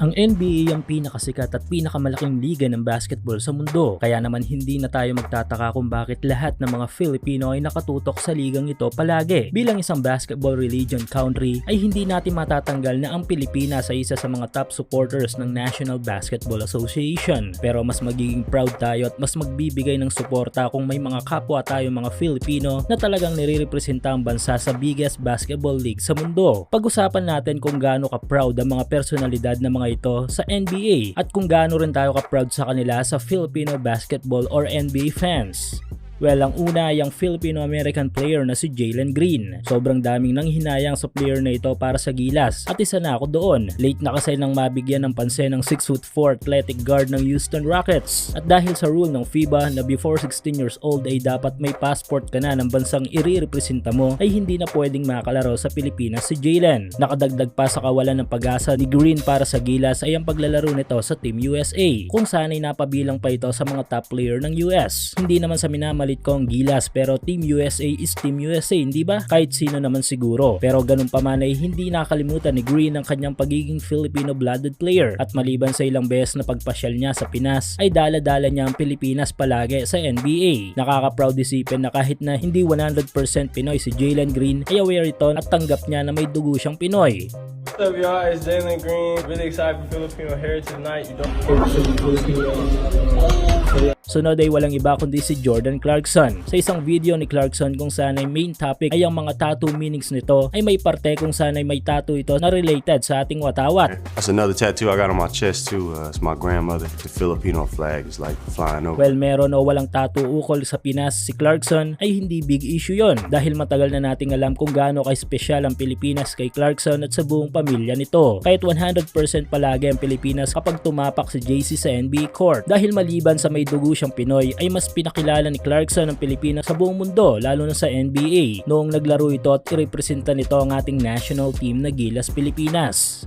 Ang NBA ang pinakasikat at pinakamalaking liga ng basketball sa mundo. Kaya naman hindi na tayo magtataka kung bakit lahat ng mga Filipino ay nakatutok sa ligang ito palagi. Bilang isang basketball religion country ay hindi natin matatanggal na ang Pilipinas ay isa sa mga top supporters ng National Basketball Association. Pero mas magiging proud tayo at mas magbibigay ng suporta kung may mga kapwa tayo mga Filipino na talagang nire-representa ang bansa sa biggest basketball league sa mundo. Pag-usapan natin kung gaano ka-proud ang mga personalidad ng mga ito sa NBA at kung gaano rin tayo ka-proud sa kanila sa Filipino basketball or NBA fans. Well, ang una ay ang Filipino-American player na si Jalen Green. Sobrang daming nang hinayang sa player na ito para sa gilas at isa na ako doon. Late na kasi nang mabigyan ng pansin ng 6'4 athletic guard ng Houston Rockets. At dahil sa rule ng FIBA na before 16 years old ay dapat may passport ka na ng bansang ire-representa mo ay hindi na pwedeng makalaro sa Pilipinas si Jalen. Nakadagdag pa sa kawalan ng pag-asa ni Green para sa gilas ay ang paglalaro nito sa Team USA kung sana'y napabilang pa ito sa mga top player ng US. Hindi naman sa minamalit ko ang gilas pero Team USA is Team USA, hindi ba? Kahit sino naman siguro. Pero ganun pa man ay hindi nakalimutan ni Green ang kanyang pagiging Filipino-blooded player at maliban sa ilang beses na pagpasyal niya sa Pinas ay dala-dala niya ang Pilipinas palagi sa NBA. Nakaka-proud isipin na kahit na hindi 100% Pinoy si Jalen Green ay aware ito at tanggap niya na may dugo siyang Pinoy. What's up, y'all? It's Jalen Green. Really excited for Filipino Heritage Night. You don't. Sunod ay walang iba kundi si Jordan Clarkson. Sa isang video ni Clarkson kung saan ay main topic ay ang mga tattoo meanings nito ay may parte kung saan ay may tattoo ito na related sa ating watawat. That's another tattoo I got on my chest too. Uh, it's my grandmother. The Filipino flag is like flying over. Well, meron o walang tattoo ukol sa Pinas si Clarkson ay hindi big issue yon dahil matagal na nating alam kung gaano ka-espesyal ang Pilipinas kay Clarkson at sa buong pamilya nito. Kahit 100% palagi ang Pilipinas kapag tumapak si JC sa NBA court dahil maliban sa may dugo siyang Pinoy ay mas pinakilala ni Clarkson ang Pilipinas sa buong mundo lalo na sa NBA noong naglaro ito at irepresenta nito ang ating national team na Gilas Pilipinas.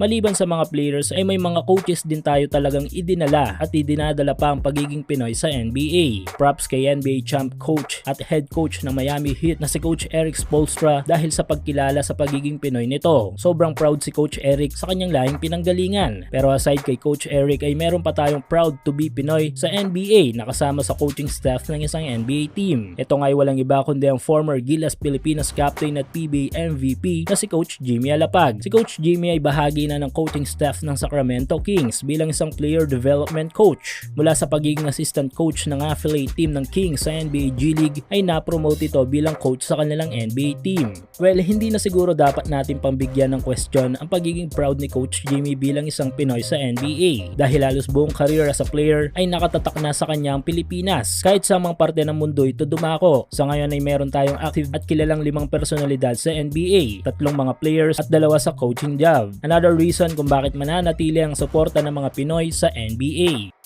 Maliban sa mga players ay may mga coaches din tayo talagang idinala at idinadala pa ang pagiging Pinoy sa NBA. Props kay NBA champ coach at head coach ng Miami Heat na si Coach Eric Spolstra dahil sa pagkilala sa pagiging Pinoy nito. Sobrang proud si Coach Eric sa kanyang lahing pinanggalingan. Pero aside kay Coach Eric ay meron pa tayong proud to be Pinoy sa NBA na kasama sa coaching staff ng isang NBA team. Ito nga ay walang iba kundi ang former Gilas Pilipinas captain at PBA MVP na si Coach Jimmy Alapag. Si Coach Jimmy ay bahagi na ng coaching staff ng Sacramento Kings bilang isang player development coach. Mula sa pagiging assistant coach ng affiliate team ng Kings sa NBA G League ay na-promote ito bilang coach sa kanilang NBA team. Well, hindi na siguro dapat natin pambigyan ng question ang pagiging proud ni Coach Jimmy bilang isang Pinoy sa NBA dahil halos buong career as a player ay nakatatak na sa kanya ang Pilipinas. Kahit sa mga parte ng mundo ito dumako. Sa ngayon ay meron tayong active at kilalang limang personalidad sa NBA, tatlong mga players at dalawa sa coaching job. Reason kung bakit mananatili ang suporta ng mga Pinoy sa NBA.